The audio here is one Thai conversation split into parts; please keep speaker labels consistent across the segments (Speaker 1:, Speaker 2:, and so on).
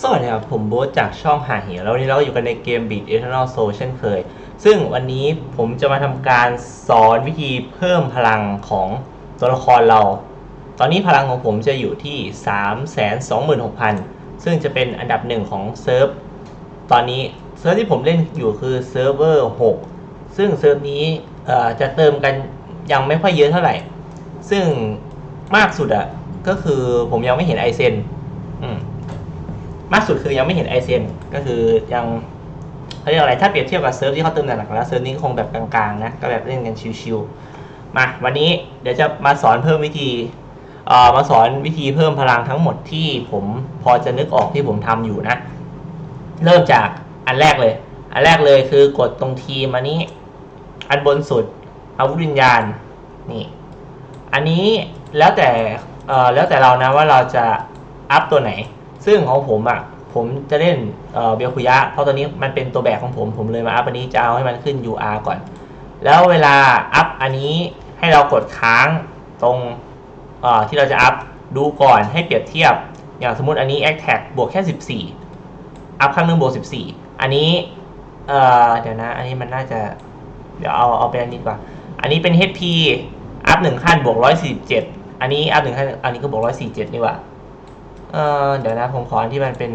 Speaker 1: สวัสดีครับ ผมโบ๊ทจากช่องหาเหวแล้ววันนี้เราก็อยู่กันในเกม Beat Eternal Soul เช่นเคย ซึ่งวันนี้ผมจะมาทำการสอนวิธีเพิ่มพลังของตัวละครเรา ตอนนี้พลังของผมจะอยู่ที่ 326,000 ซึ่งจะเป็นอันดับหนึ่งของเซิร์ฟ ตอนนี้เซิร์ฟที่ผมเล่นอยู่คือเซิร์ฟเวอร์6ซึ่งเซิร์ฟนี้จะเติมกันยังไม่ค่อยเยอะเท่าไหร่ ซึ่งมากสุดอะก็คือผมยังไม่เห็นไอเซน มากสุดคือยังไม่เห็นไอเซนก็คือยังเขาเรียกอะไรถ้าเปรียบเทียบกับเซิร์ฟที่เขาเติมหนักๆแล้วเซิร์ฟนี้ก็คงแบบกลางๆนะก็แบบเล่นกันชิวๆมาวันนี้เดี๋ยวจะมาสอนเพิ่มวิธีเอ่อมาสอนวิธีเพิ่มพลังทั้งหมดที่ผมพอจะนึกออกที่ผมทำอยู่นะ เริ่มจากอันแรกเลย อันแรกเลยคือกดตรงทีมอันนี้ อันบนสุดอาวุธวิญญาณนี่อันนี้แล้วแต่เอ่อแล้วแต่เรานะว่าเราจะอัพตัวไหน ซึ่งของผมอะผมจะเล่นเบลคุยะ เพราะตัวนี้มันเป็นตัวแบกของผม ผมเลยมาอัพอันนี้จะเอาให้มันขึ้น UR ก่อน แล้วเวลาอัพอันนี้ให้เรากดค้างตรงที่เราจะอัพดูก่อนให้เปรียบเทียบ อย่างสมมติอันนี้ a c t a g บวกแค่ 14 อัพข้างหนึงบวก 14 อันนี้เอ่อเดี๋ยวนะ อันนี้มันน่าจะ เดี๋ยวเอาเอาเป็นอันนี้ดีกว่า อันนี้เป็น HP อัพหนึ่งขั้นบวก 147 อันนี้อัพหนึ่งขั้น อันนี้ก็บวก 147 นี่ว่า เออเดี๋ยวนะผมขอที่มันเป็น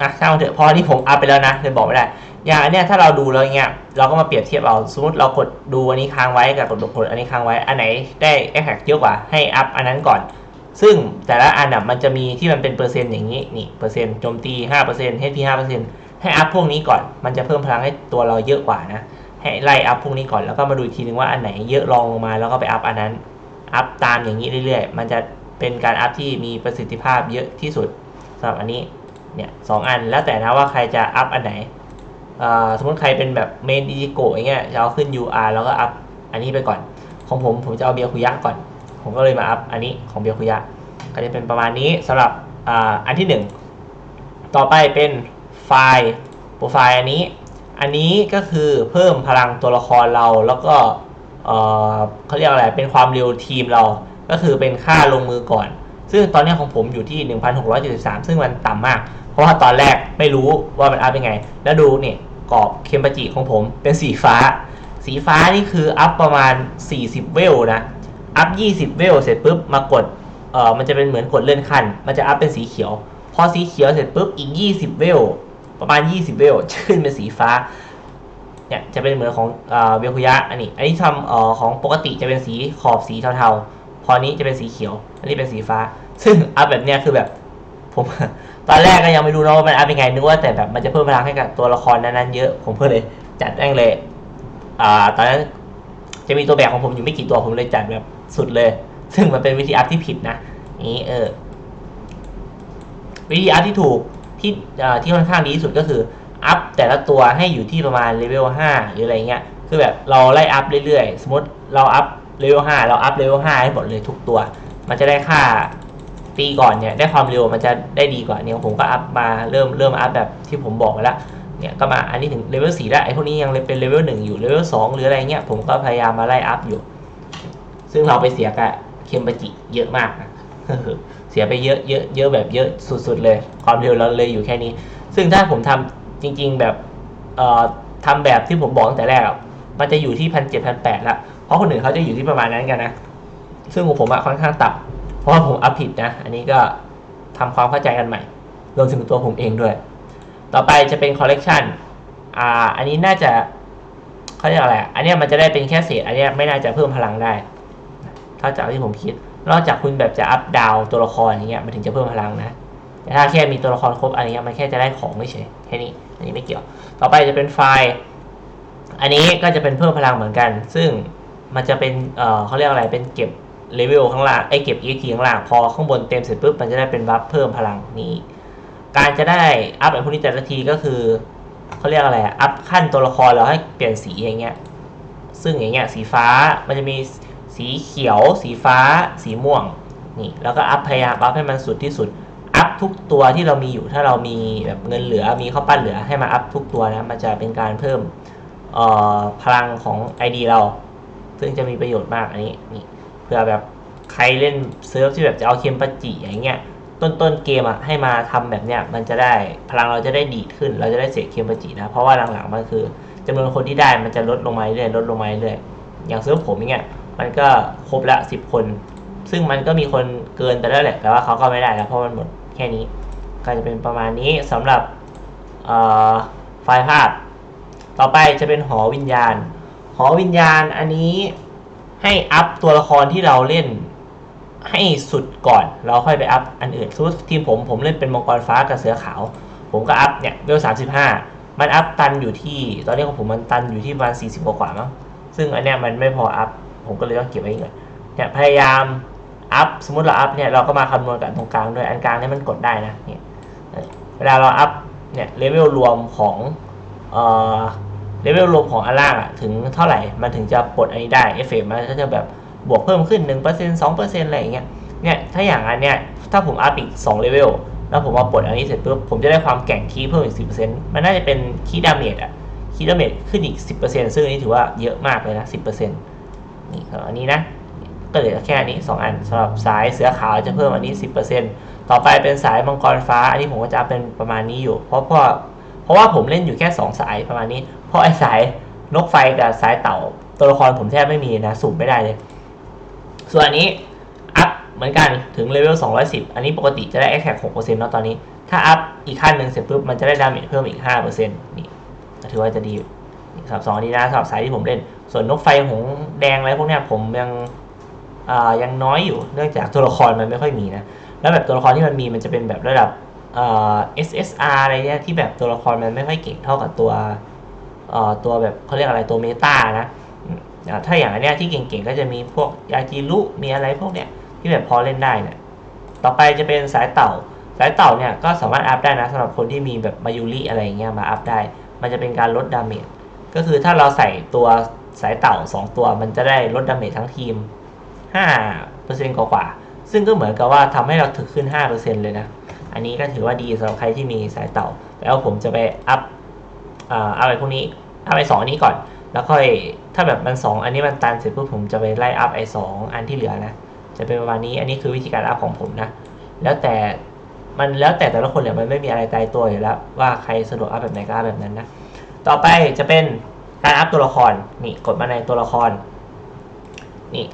Speaker 1: อะช่างเถอะเพราะอันนี้ผมอัพไปแล้วนะเลยบอกไม่ได้ อย่างอันเนี้ยถ้าเราดูแล้วเงี้ยเราก็มาเปรียบเทียบเอาสมมติเรากดดูอันนี้ค้างไว้กับกดกดอันนี้ค้างไว้อันไหนได้แอคแท็กเยอะกว่าให้อัพอันนั้นก่อน ซึ่งแต่ละอันน่ะมันจะมีที่มันเป็นเปอร์เซ็นต์อย่างนี้นี่เปอร์เซ็นต์โจมตี5% HP 5%ให้อัพพวกนี้ก่อน มันจะเพิ่มพลังให้ตัวเราเยอะกว่านะให้ไล่อัพพวกนี้ก่อนแล้วก็มาดูอีกทีนึงว่าอันไหนเยอะรองลงมาแล้วก็ไปอัพอันนั้นอัพตามอย่างนี้เรื่อยๆ มันจะ เป็นการอัพที่มีประสิทธิภาพเยอะที่สุดสำหรับอันนี้เนี่ยสองอันแล้วแต่นะว่าใครจะอัพอันไหนสมมติใครเป็นแบบเมนดิจิโกอย่างเงี้ยจะเอาขึ้น UR แล้วก็อัพอันนี้ไปก่อน ของผมผมจะเอาเบียร์คุยะก่อน ผมก็เลยมาอัพอันนี้ของเบียร์คุยะก็จะเป็นประมาณนี้สำหรับออันที่หนึ่งต่อไปเป็นไฟล์โปรไฟล์อันนี้ อันนี้ก็คือเพิ่มพลังตัวละครเราแล้วก็เอ่อเขาเรียกอะไรเป็นความเร็วทีมเรา ก็คือเป็นค่าลงมือก่อน ซึ่งตอนนี้ของผมอยู่ที่ 1673 ซึ่งมันต่ำมาก เพราะว่าตอนแรกไม่รู้ว่ามันอัพยังไง แล้วดูเนี่ยกรอบเคมปาจิของผมเป็นสีฟ้า สีฟ้านี่คืออัพประมาณ 40 เวลนะอัพ 20 เวลเสร็จปุ๊บมากดเอ่อมันจะเป็นเหมือนกดเลื่อนขั้น มันจะอัพเป็นสีเขียว พอสีเขียวเสร็จปุ๊บอีก 20 เวลประมาณ 20 เวลขึ้นเป็นสีฟ้าเนี่ยจะเป็นเหมือนของเวลคุยะอันนี้ อันนี้ทำเอ่อของปกติจะเป็นสีขอบสีเทาๆ พอนี้จะเป็นสีเขียว อันนี้เป็นสีฟ้า ซึ่งอัพแบบเนี้ยคือแบบผมตอนแรกก็ยังไม่รู้นะว่ามันอัพยังไงนึกว่าแต่แบบมันจะเพิ่มพลังให้กับตัวละครนั้นๆเยอะผมเพิ่งเลยจัดแม่งเลย อ่า ตอนนั้นจะมีตัวแบกของผมอยู่ไม่กี่ตัวผมเลยจัดแบบสุดเลย ซึ่งมันเป็นวิธีอัพที่ผิดนะนี้เออ วิธีอัพที่ถูกที่อ่าที่ค่อนข้างดีที่สุดก็คืออัพแต่ละตัวให้อยู่ที่ประมาณเลเวล5หรืออะไรเงี้ย คือแบบเราไล่อัพเรื่อยๆ สมมติเราอัพ เลเวล5เราอัพเลเวล5ให้หมดเลยทุกตัว มันจะได้ค่าปีก่อนเนี่ยได้ความเร็วมันจะได้ดีกว่าเนี่ยผมก็อัพมาเริ่มเริ่มอัพแบบที่ผมบอกไปแล้วเนี่ยก็มาอันนี้ถึงเลเวล4แล้วไอ้พวกนี้ยังเป็นเลเวล1อยู่เลเวล2หรืออะไรเงี้ยผมก็พยายามมาไล่อัพอยู่ ซึ่งเราไปเสียกับเคมบจิเยอะมากนะเสียไปเยอะเยอะเยอะแบบเยอะสุดๆเลย ความเร็วเราเลยอยู่แค่นี้ ซึ่งถ้าผมทำจริง ๆแบบเอ่อทำแบบที่ผมบอกตั้งแต่แรกมันจะอยู่ที่พันเจ็ดพันแปดละ เพราะคนอื่นเขาจะอยู่ที่ประมาณนั้นกันนะ ซึ่งของผมอะค่อนข้างต่ำเพราะว่าผมอัพผิดนะ อันนี้ก็ทำความเข้าใจกันใหม่ รวมถึงตัวผมเองด้วย ต่อไปจะเป็นคอลเลกชันอ่า อันนี้น่าจะเขาเรียกอะไร อันเนี้ยมันจะได้เป็นแค่เศษ อันเนี้ยไม่น่าจะเพิ่มพลังได้ ถ้าจากที่ผมคิด นอกจากคุณแบบจะอัพดาวตัวละครอย่างเงี้ย มันถึงจะเพิ่มพลังนะ แต่ถ้าแค่มีตัวละครครบอันเนี้ยมันแค่จะได้ของไม่เฉยแค่นี้ อันนี้ไม่เกี่ยว ต่อไปจะเป็นไฟล์ อันนี้ก็จะเป็นเพิ่มพลังเหมือนกัน ซึ่ง มันจะเป็นเอ่อเขาเรียกอะไรเป็นเก็บเลเวลข้างล่างไอ้เก็บ EXP ข้างล่างพอข้างบนเต็มเสร็จปุ๊บมันจะได้เป็นบัฟเพิ่มพลังนี้ การจะได้อัพไอ้พวกนี้แต่ละทีก็คือเขาเรียกอะไรอัพขั้นตัวละครแล้วให้เปลี่ยนสีอย่างเงี้ยซึ่งอย่างเงี้ยสีฟ้ามันจะมีสีเขียว สีฟ้า สีม่วงนี่แล้วก็อัพพยายามอัพให้มันสุดที่สุดอัพทุกตัวที่เรามีอยู่ถ้าเรามีแบบเงินเหลือมีข้าวปั้นเหลือให้มาอัพทุกตัวนะมันจะเป็นการเพิ่มพลังของ ID เรา ซึ่งจะมีประโยชน์มากอันนี้นี่เผื่อแบบใครเล่นเซิร์ฟที่แบบจะเอาเคมปาจิอย่างเงี้ยต้นต้นเกมอะให้มาทำแบบเนี้ยมันจะได้พลังเราจะได้ดีดขึ้น เราจะได้เสกเคมปจินะเพราะว่าหลังๆมันคือจำนวนคนที่ได้มันจะลดลงมาเรื่อยๆลดลงมาเรื่อยๆอย่างเซิร์ฟผมอย่างเงี้ยมันก็ครบละสิบคน ซึ่งมันก็มีคนเกินไปแล้วแหละแต่ว่าเขาก็ไม่ได้แล้วเพราะมันหมดแค่นี้ก็จะเป็นประมาณนี้สำหรับไฟล์ภาพ ต่อไปจะเป็นหอวิญญาณ หอวิญญาณอันนี้ให้อัพตัวละครที่เราเล่นให้สุดก่อน เราค่อยไปอัพอันอื่นสมมติทีมผมผมเล่นเป็นมังกรฟ้ากับเสือขาว ผมก็อัพเนี่ยเวลสามสิบห้ามันอัพตันอยู่ที่ตอนนี้ของผมมันตันอยู่ที่ประมาณสี่สิบกว่ามั้งซึ่งอันเนี้ยมันไม่พออัพผมก็เลยต้องเก็บไว้ก่อนเนี่ยพยายามอัพสมมติเราอัพเนี่ยเราก็มาคำนวณกับตรงกลางด้วยอันกลางเนี่ยมันกดได้นะเนี่ยเวลาเราอัพเนี่ยเลเวลรวมของเอ่อ เลเวลรวมของอันล่างอะถึงเท่าไหร่มันถึงจะปลดอันนี้ได้เอฟเฟกมันก็จะแบบบวกเพิ่มขึ้น 1% 2%อะไรอย่างเงี้ยเนี่ยถ้าอย่างอันเนี้ยถ้าผมอัพอีก2เลเวลแล้วผมมาปลดอันนี้เสร็จปุ๊บผมจะได้ความแก่งคีเพิ่มอีก 10%มันน่าจะเป็นคีดาเมจอะคีดาเมจขึ้นอีก 10%ซึ่งอันนี้ถือว่าเยอะมากเลยนะ 10%นี่ครับอันนี้นะก็เหลือแค่อันนี้ 2 อันสำหรับสายเสือขาวจะเพิ่มอันนี้ 10%ต่อไปเป็นสายมังกรฟ้า อันนี้ผมก็จะเป็นประมาณนี้อยู่ เพราะเพราะเพราะว่าผมเล่นอยู่แค่ 2 สายประมาณนี้ ราะไอ้สายนกไฟกับสายเต่าตัวละครผมแทบไม่มีนะสุ่มไม่ได้เลย ส่วนอันนี้อัพเหมือนกันถึงเลเวล 210 อันนี้ปกติจะได้ a t t a c 6%เนาะตอนนี้ ถ้าอัพอีกขั้นหนึ่งเสร็จปุ๊บมันจะได้ดาเมจเพิ่มอีก 5%นี่ถือว่าจะดีสำหรับสองนี้นะสำหรับสายที่ผมเล่น ส่วนนกไฟหงแดงอะไรพวกเนี้ยผมยังอ่ายังน้อยอยู่เนื่องจากตัวละครมันไม่ค่อยมีนะ แล้วแบบตัวละครที่มันมีมันจะเป็นแบบระดับอ่อ SSR อะไรเนี่ยที่แบบตัวละครมันไม่ค่อยเก่งเท่ากับตัว ตัวแบบเขาเรียกอะไรตัวเมตานะถ้าอย่างอันเนี้ยที่เก่งๆก็จะมีพวกยาจิรุมีอะไรพวกเนี้ยที่แบบพอเล่นได้เนี่ยต่อไปจะเป็นสายเต่า สายเต่าเนี่ยก็สามารถอัพได้นะสำหรับคนที่มีแบบมายุริอะไรเงี้ยมาอัพได้ มันจะเป็นการลดดาเมจก็คือถ้าเราใส่ตัวสายเต่า 2 ตัวมันจะได้ลดดาเมจทั้งทีม 5%กว่าๆซึ่งก็เหมือนกับว่าทำให้เราถึกขึ้น 5%เลยนะ อันนี้ก็ถือว่าดีสำหรับใครที่มีสายเต่า แล้วผมจะไปอัพ อ่าอะไรพวกนี้เอัพไอสองอันนี้ก่อน แล้วค่อยถ้าแบบมันสองอันนี้มันตันเสร็จปุ๊บผมจะไปไล่อัพไอสองอันที่เหลือนะ จะเป็นประมาณนี้อันนี้คือวิธีการอัพของผมนะ แล้วแต่มันแล้วแต่แต่ละคนแหละมันไม่มีอะไรตายตัวอยู่แล้วว่าใครสะดวกอัพแบบไหนก็อัพแบบนั้นนะ ต่อไปจะเป็นการอัพตัวละครนี่กดมาในตัวละครนี่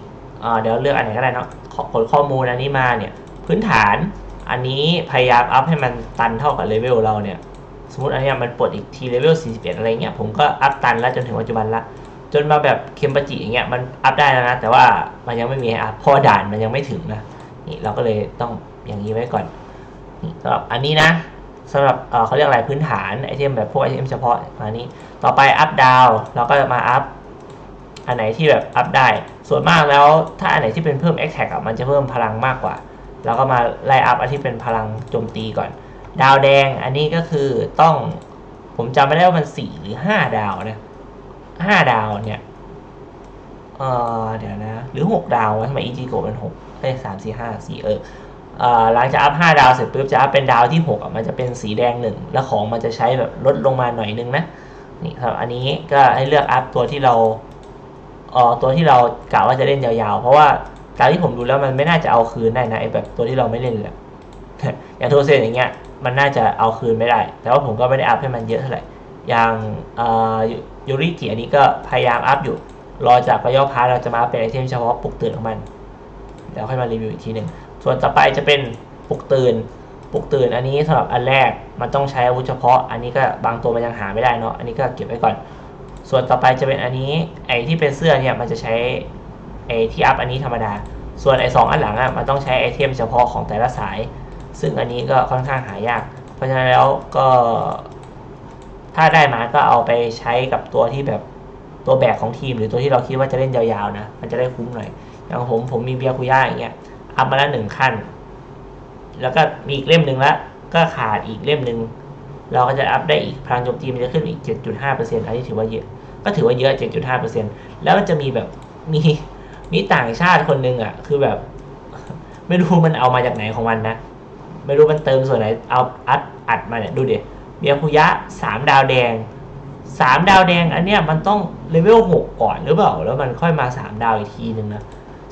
Speaker 1: เดี๋ยวเลือกอันไหนก็ได้เนาะกดข้อมูลอันนี้มาเนี่ยพื้นฐานอันนี้พยายามอัพให้มันตันเท่ากับเลเวลเราเนี่ย สมมติอันเนี้ยมันปลดอีกทีเลเวล41 อะไรเงี้ยผมก็อัพตันแล้วจนถึงปัจจุบันละจนมาแบบเคมปจิอย่างเงี้ยมันอัพได้แล้วนะแต่ว่ามันยังไม่มีให้อัพพราะว่าด่านมันยังไม่ถึงนะนี่เราก็เลยต้องอย่างนี้ไว้ก่อนนี่สำหรับอันนี้นะสำหรับเเขาเรียกอะไรพื้นฐานไอเทมแบบพวกไอเทมเฉพาะอันนี้ ต่อไปอัพดาวเราก็จะมาอัพอันไหนที่แบบอัพได้ ส่วนมากแล้วถ้าอันไหนที่เป็นเพิ่ม X-Tag อะมันจะเพิ่มพลังมากกว่าแล้วก็มาไล่อัพอันที่เป็นพลังโจมตีก่อน ดาวแดงอันนี้ก็คือต้องผมจำไม่ได้ว่ามันสี่หรือห้าดาวนะห้าดาวเนี่ยเออเดี๋ยวนะ หรือหกดาววะทำไมอีจีโกมันหกเอ้สามสี่ห้าสี่เออหลังจากอัพห้าดาวเสร็จปุ๊บจะอัพเป็นดาวที่หกมันจะเป็นสีแดงหนึ่งแล้วของมันจะใช้แบบลดลงมาหน่อยนึงนะนี่ครับอันนี้ก็ให้เลือกอัพตัวที่เราเอ่อตัวที่เรากะว่าจะเล่นยาวๆ เพราะว่าการที่ผมดูแล้วมันไม่น่าจะเอาคืนได้นะไอแบบตัวที่เราไม่เล่นเลย อย่างโทเซนอย่างเงี้ยมันน่าจะเอาคืนไม่ได้ แต่ว่าผมก็ไม่ได้อัพให้มันเยอะเท่าไหร่ อย่างยูริจิอันนี้ก็พยายามอัพอยู่ รอจากระยะพาร์เราจะมาเป็นไอเทมเฉพาะปลุกตื่นของมัน เดี๋ยวค่อยมารีวิวอีกทีหนึ่ง ส่วนต่อไปจะเป็นปลุกตื่น ปลุกตื่นอันนี้สำหรับอันแรกมันต้องใช้อาวุธเฉพาะ อันนี้ก็บางตัวมันยังหาไม่ได้เนาะ อันนี้ก็เก็บไว้ก่อน ส่วนต่อไปจะเป็นอันนี้ไอที่เป็นเสื้อเนี่ยมันจะใช้ไอที่อัพอันนี้ธรรมดา ส่วนไอสองอันหลังอะมันต้องใช้ไอเทมเฉพาะของแต่ละสาย ซึ่งอันนี้ก็ค่อนข้างหายาก เพราะฉะนั้นแล้วก็ ถ้าได้มาก็เอาไปใช้กับตัวที่แบบตัวแบกของทีม หรือตัวที่เราคิดว่าจะเล่นยาวๆนะ มันจะได้คุ้มหน่อย อย่างผมผมมีเบียร์คุย่าอย่างเงี้ยอัพมาแล้วหนึ่งขั้น แล้วก็มีอีกเล่มหนึ่งแล้วก็ขาดอีกเล่มหนึ่งเราก็จะอัพได้อีกพลังโจมตีมันจะขึ้นอีก 7.5%อันนี้ถือว่าเยอะ ก็ถือว่าเยอะ 7.5%แล้วมันจะมีแบบมีมีต่างชาติคนหนึ่งอะ คือแบบ ไม่รู้มันเอามาจากไหนของมันนะ ไม่รู้มันเติมส่วนไหน เอาอัดอัดมาเนี่ย ดูดี๋ยเบียคุยะสามดาวแดงสามดาวแดงอันเนี้ยมันต้องเลเวลหกก่อนหรือเปล่า แล้วมันค่อยมาสามดาวอีกทีหนึ่งนะ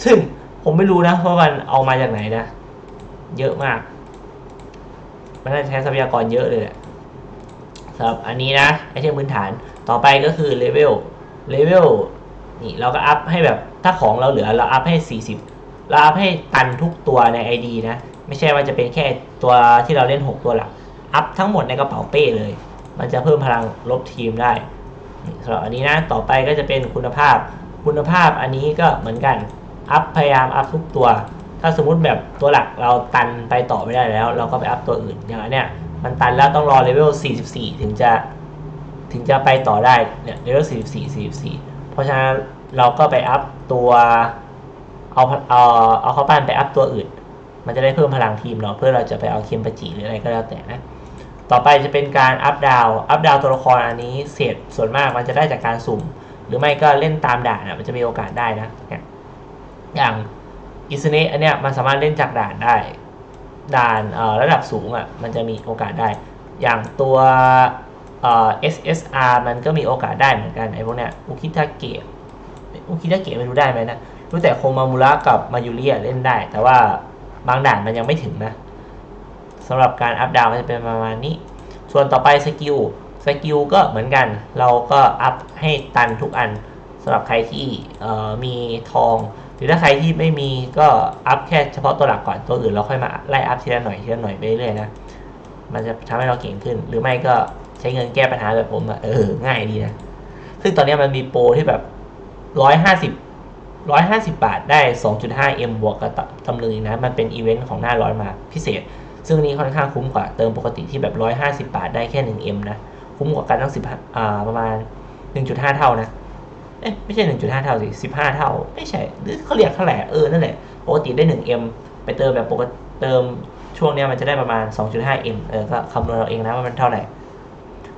Speaker 1: ซึ่งผมไม่รู้นะว่ามันเอามาจากไหนนะ เยอะมาก มันน่าจะใช้ทรัพยากรเยอะเลยแหละสำหรับอันนี้นะไอเทมพื้นฐานต่อไปก็คือเลเวลเลเวลนี่เราก็อัพให้แบบถ้าของเราเหลือเราอัพให้ 40 เราอัพให้ตันทุกตัวใน ID นะ ไม่ใช่ว่าจะเป็นแค่ตัวที่เราเล่น 6 ตัวหลัก อัพทั้งหมดในกระเป๋าเป้เลย มันจะเพิ่มพลังลบทีมได้สำหรับอันนี้นะ ต่อไปก็จะเป็นคุณภาพ คุณภาพอันนี้ก็เหมือนกัน อัพพยายามอัพทุกตัว ถ้าสมมุติแบบตัวหลักเราตันไปต่อไม่ได้แล้ว เราก็ไปอัพตัวอื่น อย่างเนี้ยมันตันแล้วต้องรอเลเวล 44 ถึงจะถึงจะไปต่อได้ เนี่ยเลเวล 44 44 เพราะฉะนั้นเราก็ไปอัพตัวเอาเอาเอาเข้าปั้นไปอัพตัวอื่น มันจะได้เพิ่มพลังทีมเราะเพื่อเราจะไปเอาเคียมปจิหรืออะไรก็แล้วแต่นะต่อไปจะเป็นการอัพดาวอัพดาวตัวละครอันนี้เศษส่วนมากมันจะได้จากการสุ่ม หรือไม่ก็เล่นตามด่านอะมันจะมีโอกาสได้นะอย่างอิสเนะอันเนี้ยมันสามารถเล่นจากด่านได้ ด่านระดับสูงอะมันจะมีโอกาสได้ อย่างตัวเอ่อ SSR มันก็มีโอกาสได้เหมือนกันไอ้พวกเนี้ยอุคิทาเกะอุคิทาเกะไม่รู้ได้ไหมนะรู้แต่โคมามุระกับมายูเรียเล่นได้ แต่ว่า บางด่านมันยังไม่ถึงนะสำหรับการอัพดาวมันจะเป็นประมาณนี้ ส่วนต่อไปสกิลสกิลก็เหมือนกัน เราก็อัพให้ตันทุกอันสำหรับใครที่มีทอง หรือถ้าใครที่ไม่มีก็อัพแค่เฉพาะตัวหลักก่อนตัวอื่นเราค่อยมาไล่อัพทีละหน่อยทีละหน่อยไปเรื่อยนะมันจะทำให้เราเก่งขึ้น หรือไม่ก็ใช้เงินแก้ปัญหาแบบผมอะเออง่ายดีนะซึ่งตอนนี้มันมีโปรที่แบบร้อยห้าสิบ ร้อยห้าสิบาทได้สองจุดห้าเอ็มบวกกับตำลึงนะ มันเป็นอีเวนต์ของหน้าร้อยมาพิเศษ ซึ่งนี้ค่อนข้างคุ้มกว่าเติมปกติที่แบบร้อยห้าสิบาทได้แค่หนึ่งเอ็มนะ คุ้มกว่ากันตั้งสิบอ่าประมาณหนึ่งจุดห้าเท่านะ เอ๊ะไม่ใช่หนึ่งจุดห้าเท่าสิสิบห้าเท่า ไม่ใช่ หรือเขาเรียกเท่าไหร่ เออ นั่นแหละ ปกติได้หนึ่งเอ็มไปเติมแบบปกติเติมช่วงเนี้ยมันจะได้ประมาณสองจุดห้าเอ็มเออ ก็คำนวณเอาเองนะว่ามันเท่าไหร่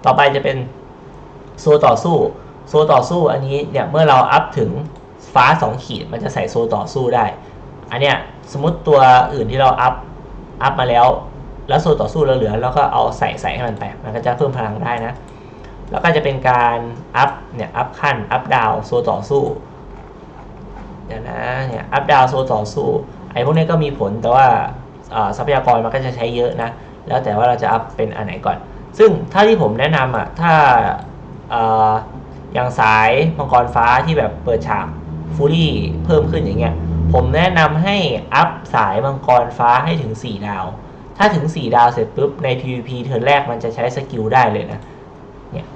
Speaker 1: ต่อไปจะเป็นโซต่อสู้ โซต่อสู้อันนี้เนี่ยเมื่อเราอัพถึง ฟ้าสองขีดมันจะใส่โซต่อสู้ได้ อันเนี้ยสมมติตัวอื่นที่เราอัพอัพมาแล้ว แล้วโซต่อสู้เราเหลือแล้วก็เอาใส่ใส่ให้มันไป มันก็จะเพิ่มพลังได้นะ แล้วก็จะเป็นการอัพเนี่ยอัพขั้นอัพดาวโซต่อสู้เดี๋ยวนะเนี่ยอัพดาวโซต่อสู้ไอ้พวกนี้ก็มีผลแต่ว่าทรัพยากรมันก็จะใช้เยอะนะ แล้วแต่ว่าเราจะอัพเป็นอันไหนก่อน ซึ่งถ้าที่ผมแนะนำอะถ้าออย่างสายมังกรฟ้าที่แบบเปิดฉาก ฟูลี่เพิ่มขึ้นอย่างเงี้ย ผมแนะนำให้อัพสายมังกรฟ้าให้ถึง 4 ดาว ถ้าถึง 4 ดาวเสร็จปุ๊บ ใน PVP เทิร์นแรกมันจะใช้สกิลได้เลยนะ เนี่ย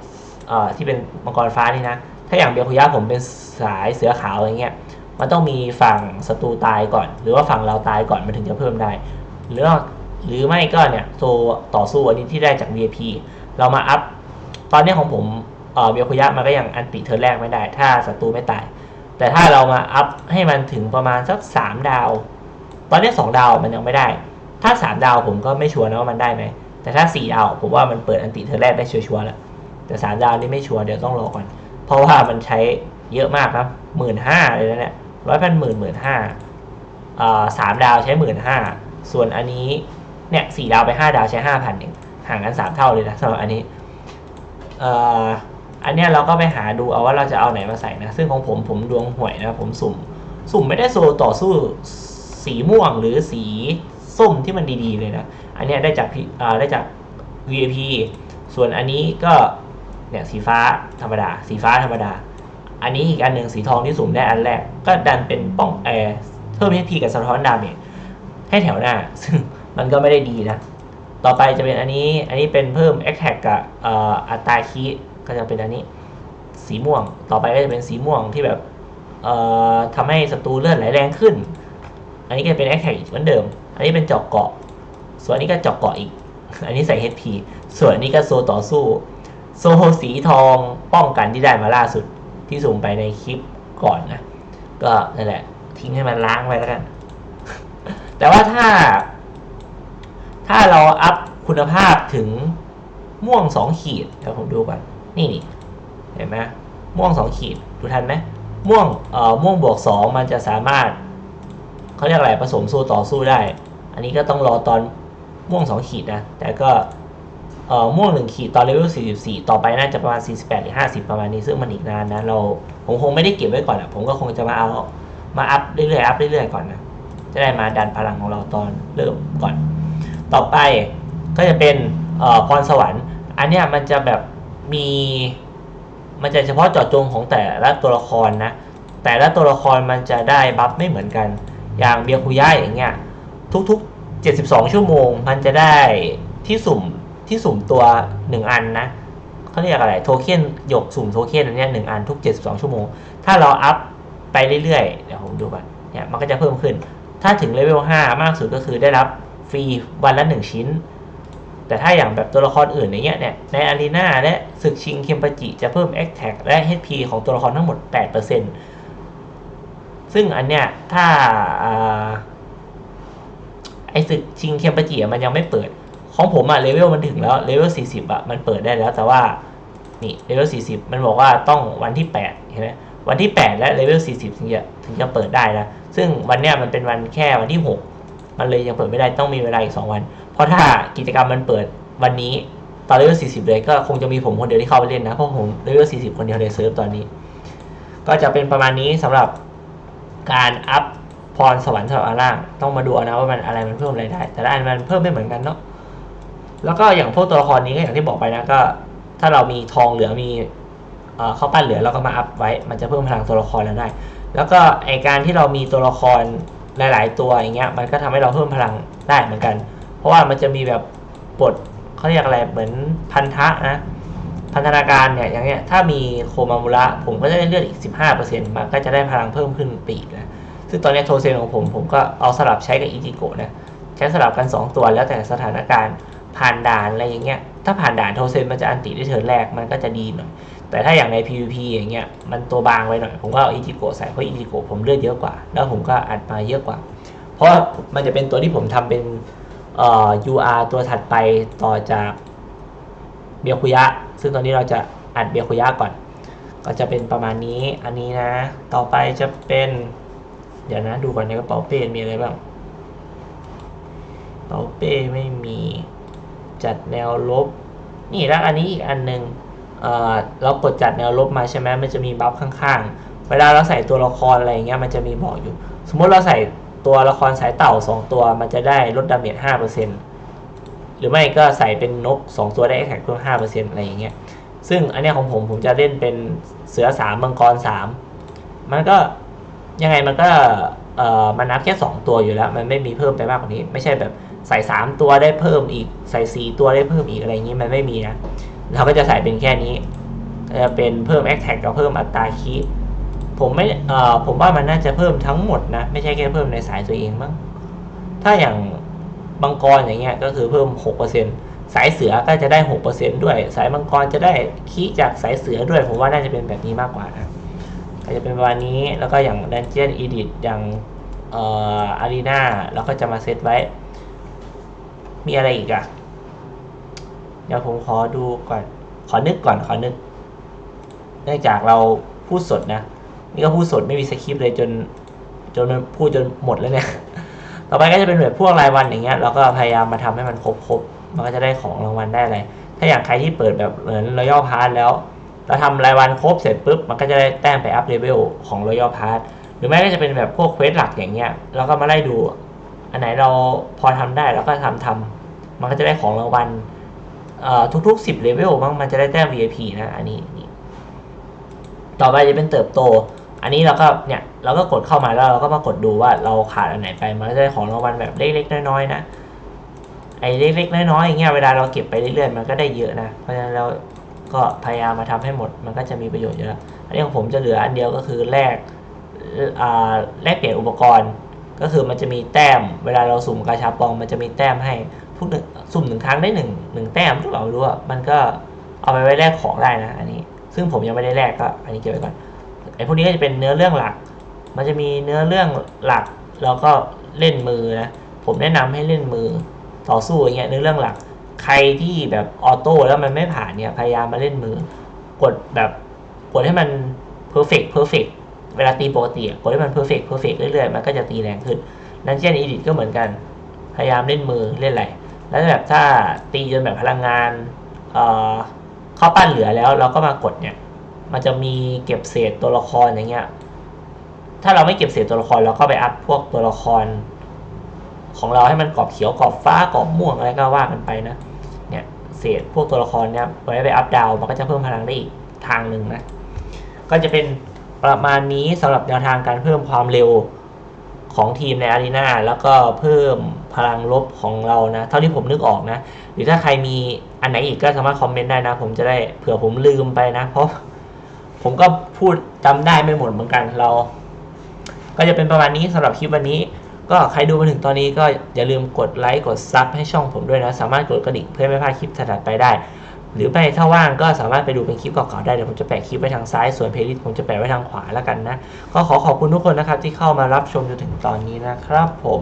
Speaker 1: ที่เป็นมังกรฟ้านี่นะ ถ้าอย่างเบียคุยะผมเป็นสายเสือขาวอย่างเงี้ย มันต้องมีฝั่งศัตรูตายก่อน หรือว่าฝั่งเราตายก่อนมันถึงจะเพิ่มได้ หรือหรือไม่ก็เนี่ยโซต่อสู้อันนี้ที่ได้จาก VIP เรามาอัพ ตอนนี้ของผมเอ่อเบียคุยะมันก็ยังอันติเทิร์นแรกไม่ได้ ถ้าศัตรูไม่ตาย แต่ถ้าเรามาอัพให้มันถึงประมาณสักสามดาว ตอนนี้สองดาวมันยังไม่ได้ ถ้าสามดาวผมก็ไม่ชัวร์นะว่ามันได้ไหม แต่ถ้าสี่ดาวผมว่ามันเปิดอันติเทอร์แรกได้ชัวร์ๆแล้ว แต่สามดาวนี่ไม่ชัวร์เดี๋ยวต้องรอก่อน เพราะว่ามันใช้เยอะมากนะหมื่นห้าเลยนะเนี่ยร้อยพันหมื่นหมื่นห้าอ่าสามดาวใช้หมื่นห้าส่วนอันนี้เนี่ยสี่ดาวไปห้าดาวใช้ห้าพันเองห่างกันสามเท่าเลยนะสำหรับอันนี้เอ่อ อันนี้เราก็ไปหาดูเอาว่าเราจะเอาไหนมาใส่นะ ซึ่งของผมผมดวงห่วยนะผมสุ่ม สุ่มไม่ได้โซต่อสู้สีม่วงหรือสีส้มที่มันดีๆเลยนะ อันนี้ได้จากพี่อ่าได้จาก VIP ส่วนอันนี้ก็เนี่ยสีฟ้าธรรมดา สีฟ้าธรรมดา อันนี้อีกอันหนึ่งสีทองที่สุ่มได้อันแรก ก็ดันเป็นป้องแอร์เพิ่ม HP กับสะท้อนดาเมจให้แถวหน้า ซึ่งมันก็ไม่ได้ดีนะ ต่อไปจะเป็นอันนี้ อันนี้เป็นเพิ่ม Attack กับอัตราคี ก็จะเป็นอันนี้ สีม่วง ต่อไปก็จะเป็นสีม่วงที่แบบเอ่อทำให้ศัตรูเลือดไหลแรงขึ้น อันนี้ก็เป็น Attack อีกเหมือนเดิม อันนี้เป็นเจาะเกาะ ส่วนอันนี้ก็เจาะเกาะอีก อันนี้ใส่ HP ส่วนอันนี้ก็โซต่อสู้ โซสีทองป้องกันที่ได้มาล่าสุดที่ส่งไปในคลิปก่อนนะ ก็นั่นแหละ ทิ้งให้มันล้างไปแล้วกัน แต่ว่าถ้า ถ้าเราอัพคุณภาพถึงม่วงสองขีดเดี๋ยวผมดูก่อน นี่นี่เห็นไหมม่วงสองขีดดูทันไหมม่วงเอ่อม่วงบวกสองมันจะสามารถเขาเรียกอะไรผสมโซต่อสู้ได้ อันนี้ก็ต้องรอตอนม่วงสองขีดนะ แต่ก็เอ่อม่วงหนึ่งขีดตอนเลเวล44 ต่อไปน่าจะประมาณ 48 หรือ 50 ประมาณนี้ซึ่งมันอีกนานนะเราผมคงไม่ได้เก็บไว้ก่อนอะผมก็คงจะมาเอามาอัพเรื่อยๆอัพเรื่อยๆก่อนนะจะได้มาดันพลังของเราตอนเริ่มก่อน ต่อไปก็จะเป็นเอ่อพรสวรรค์ อันเนี้ยมันจะแบบ มีมันจะเฉพาะเจาะจงของแต่ละตัวละครนะ แต่ละตัวละครมันจะได้บัฟไม่เหมือนกัน อย่างเบียคุย่าอย่างเงี้ย ทุกๆ 72 ชั่วโมง มันจะได้ที่สุ่มที่สุ่มตัว 1 อันนะเขาเรียกอะไรโทเค็นหยกสุ่มโทเค็นอันนี้หนึ่งอันทุก 72 ชั่วโมง ถ้าเราอัพไปเรื่อยๆ เดี๋ยวผมดูก่อน เนี่ยมันก็จะเพิ่มขึ้น ถ้าถึงเลเวล 5 มากสุดก็คือได้รับฟรีวันละ 1 ชิ้น แต่ถ้าอย่างแบบตัวละครอื่นอย่างเงี้ยเนี่ยในอารีนาและศึกชิงเคมปาจิจะเพิ่ม a t t a c และ HP ของตัวละครทั้งหมด 8%ซึ่งอันเนี้ยถ้าอไอศึกชิงเคมปาจิมันยังไม่เปิด ของผมอะเลเวลมันถึงแล้วเลเวล 40อะมันเปิดได้แล้วแต่ว่านี่เลเวล 40 มันบอกว่าต้องวันที่8เห็นไหมวันที่ 8 และเลเวล 40 ถึงจะถึงจะเปิดได้นะ ซึ่งวันเนี้ยมันเป็นวันแค่วันที่ 6 มันเลยยังเปิดไม่ได้ต้องมีเวลาอีก 2 วัน เพราะถ้ากิจกรรมมันเปิดวันนี้ตอนเลเวล40 เลยก็คงจะมีผมคนเดียวที่เข้าไปเล่นนะ เพราะผมเลเวล40 คนเดียวในเซิร์ฟตอนนี้ ก็จะเป็นประมาณนี้สำหรับการอัพพรสวรรค์สำหรับอาร่างต้องมาดูนะว่ามันอะไรมันเพิ่มอะไรได้ แต่ละอันมันเพิ่มไม่เหมือนกันเนาะแล้วก็อย่างพวกตัวละครนี้ก็อย่างที่บอกไปนะก็ ถ้าเรามีทองเหลือมีเข้าวปั้นเหลือเราก็มาอัพไว้ มันจะเพิ่มพลังตัวละครเราได้ แล้วก็ไอการที่เรามีตัวละครหลาย ๆ ตัวอย่างเงี้ยมันก็ทำให้เราเพิ่มพลังได้เหมือนกัน เพราะว่ามันจะมีแบบบทเขาเรียกอะไรเหมือนพันธะนะพันธนาการเนี่ยอย่างเงี้ยถ้ามีโคมามุระผมก็จะได้เลือดอีก 15%มันก็จะได้พลังเพิ่มขึ้นไปอีกนะซึ่งตอนนี้โทเซนของผมผมก็เอาสลับใช้กับอิจิโกะนะใช้สลับกัน 2 ตัวแล้วแต่สถานการณ์ผ่านด่านอะไรอย่างเงี้ยถ้าผ่านด่านโทเซนมันจะอันติได้เทิร์นแรกมันก็จะดีหน่อยแต่ถ้าอย่างใน PVP อย่างเงี้ยมันตัวบางไว้หน่อย ผมก็เอาอิจิโกะใส่เพราะอิจิโกะผมเลือดเยอะกว่า แล้วผมก็อัดมาเยอะกว่า เพราะมันจะเป็นตัวที่ผมทำเป็น เอ่อ UR ตัวถัดไปต่อจากเบียคุยะ ซึ่งตอนนี้เราจะอัดเบียคุยะก่อน ก็จะเป็นประมาณนี้อันนี้นะ ต่อไปจะเป็น เดี๋ยวนะดูก่อนในกระเป๋าเป้มีอะไรบ้างกระเป๋าเป้ไม่มีจัดแนวลบ นี่แล้วอันนี้อีกอันหนึ่งเเรากดจัดแนวลบมาใช่ไหมมันจะมีบัฟข้างๆ เวลาเราใส่ตัวละครอะไรเงี้ยมันจะมีบอกอยู่ สมมติเราใส่ ตัวละครสายเต่าสองตัวมันจะได้ลดดาเมจห้าเปอร์เซ็นหรือไม่ก็ใส่เป็นนกสองตัวได้แท็กเพิ่มห้าเปอร์เซ็นอะไรอย่างเงี้ยซึ่งอันนี้ของผมผมจะเล่นเป็นเสือสามมังกรสามมันก็ยังไงมันก็เอ่อมันนับแค่สองตัวอยู่แล้ว มันไม่มีเพิ่มไปมากกว่านี้ ไม่ใช่แบบใส่สามตัวได้เพิ่มอีก ใส่สี่ตัวได้เพิ่มอีกอะไรอย่างงี้มันไม่มีนะเราก็จะใส่เป็นแค่นี้จะเป็นเพิ่มแอคแท็กกับเพิ่มอัตราคีย์ ผมไม่เอ่อผมว่ามันน่าจะเพิ่มทั้งหมดนะ ไม่ใช่แค่เพิ่มในสายตัวเองมั้งถ้าอย่างมังกรอย่างเงี้ยก็คือเพิ่มหกเปอร์เซ็นสายเสือก็จะได้หกเปอร์เซ็นด้วย สายมังกรจะได้คีย์จากสายเสือด้วย ผมว่าน่าจะเป็นแบบนี้มากกว่านะก็จะเป็นประมาณนี้แล้วก็อย่างดันเจียนอีดิทอย่างเอ่ออารีนาเราก็จะมาเซตไว้ มีอะไรอีกอะเดี๋ยวผมขอดูก่อน ขอนึกก่อนขอนึก เนื่องจากเราพูดสดนะ นี่ก็พูดสดไม่มีสคริปต์เลยจนจนพูดจนหมดแล้วเนี่ย ต่อไปก็จะเป็นแบบพวกรายวันอย่างเงี้ยเราก็พยายามมาทำให้มันครบครบๆมันก็จะได้ของรางวัลได้อะไรถ้าอย่างใครที่เปิดแบบเหมือนรอยัลพาร์ทแล้วเราทำรายวันครบเสร็จปุ๊บมันก็จะได้แต้มไปอัพเลเวลของรอยัลพาร์ทหรือไม่ก็จะเป็นแบบพวกเควสหลักอย่างเงี้ยเราก็มาไล่ดู อันไหนเราพอทำได้เราก็ทำทำมันก็จะได้ของรางวัลทุกๆ10เลเวลมั้งมันจะได้แต้ม VIP นะอันนี้ ต่อไปจะเป็นเติบโต อันนี้เราก็เนี่ยเราก็กดเข้ามาแล้วเราก็มากดดูว่าเราขาดอันไหนไปมันก็จะได้ของรางวัลแบบเล็กๆน้อยๆนะไอ้เล็กๆน้อยๆอย่างเงี้ยเวลาเราเก็บไปเรื่อยๆมันก็ได้เยอะนะเพราะฉะนั้นเราก็พยายามมาทำให้หมดมันก็จะมีประโยชน์เยอะอันนี้ของผมจะเหลืออันเดียวก็คือแลกอ่าแลกเปลี่ยนอุปกรณ์ ก็คือมันจะมีแต้ม เวลาเราสุ่มกาชาปอง มันจะมีแต้มให้ทุกหนึ่งสุ่มหนึ่งครั้งได้หนึ่งหนึ่งแต้มทุกเรารู้ว่ามันก็เอาไปไว้แลกของได้นะอันนี้ ซึ่งผมยังไม่ได้แลกก็อันนี้เก็บไว้ก่อนไอ้พวกนี้ก็จะเป็นเนื้อเรื่องหลัก มันจะมีเนื้อเรื่องหลักแล้วก็เล่นมือนะผมแนะนำให้เล่นมือต่อสู้อย่างเงี้ยเนื้อเรื่องหลัก ใครที่แบบออโต้แล้วมันไม่ผ่านเนี่ยพยายามมาเล่นมือกดแบบกดให้มันเพอร์เฟกต์เพอร์เฟกต์เวลาตีปกติกดให้มันเพอร์เฟกต์เพอร์เฟกต์เรื่อยๆมันก็จะตีแรงขึ้นนั่นเช่นอีดิทก็เหมือนกัน พยายามเล่นมือเล่นอะไรแล้วแบบถ้าตีจนแบบพลังงานเอ่อ ข้าปั้นเหลือแล้วเราก็มากดเนี่ย มันจะมีเก็บเศษตัวละครอย่างเงี้ย ถ้าเราไม่เก็บเศษตัวละครเราก็ไปอัพพวกตัวละคร ของเราให้มันกรอบเขียวกรอบฟ้ากรอบม่วงอะไรก็ว่ากันไปนะ เนี่ยเศษพวกตัวละครเนี่ยไว้ไปอัพดาวมันก็จะเพิ่มพลังได้อีกทางหนึ่งนะ ก็จะเป็นประมาณนี้สำหรับแนวทางการเพิ่มความเร็ว ของทีมในอารีนาแล้วก็เพิ่มพลังลบของเรานะ เท่าที่ผมนึกออกนะ หรือถ้าใครมีอันไหนอีกก็สามารถคอมเมนต์ได้นะ ผมจะได้เผื่อผมลืมไปนะ เพราะผมก็พูดจำได้ไม่หมดเหมือนกันเรา ก็จะเป็นประมาณนี้สำหรับคลิปวันนี้ ก็ใครดูมาถึงตอนนี้ก็อย่าลืมกดไลค์กดซับให้ช่องผมด้วยนะ สามารถกดกระดิ่งเพื่อไม่พลาดคลิปถัดไปได้ หรือไม่ถ้าว่างก็สามารถไปดูเป็นคลิปเก่าๆได้ เดี๋ยวผมจะแปะคลิปไว้ทางซ้าย ส่วนเพลย์ลิสต์ผมจะแปะไว้ทางขวาแล้วกันนะ ก็ขอขอบคุณทุกคนนะครับที่เข้ามารับชมจนถึงตอนนี้นะครับผม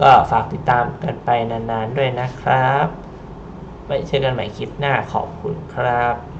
Speaker 1: ก็ฝากติดตามกันไปนานๆด้วยนะครับ ไว้เจอกันใหม่คลิปหน้าขอบคุณครับ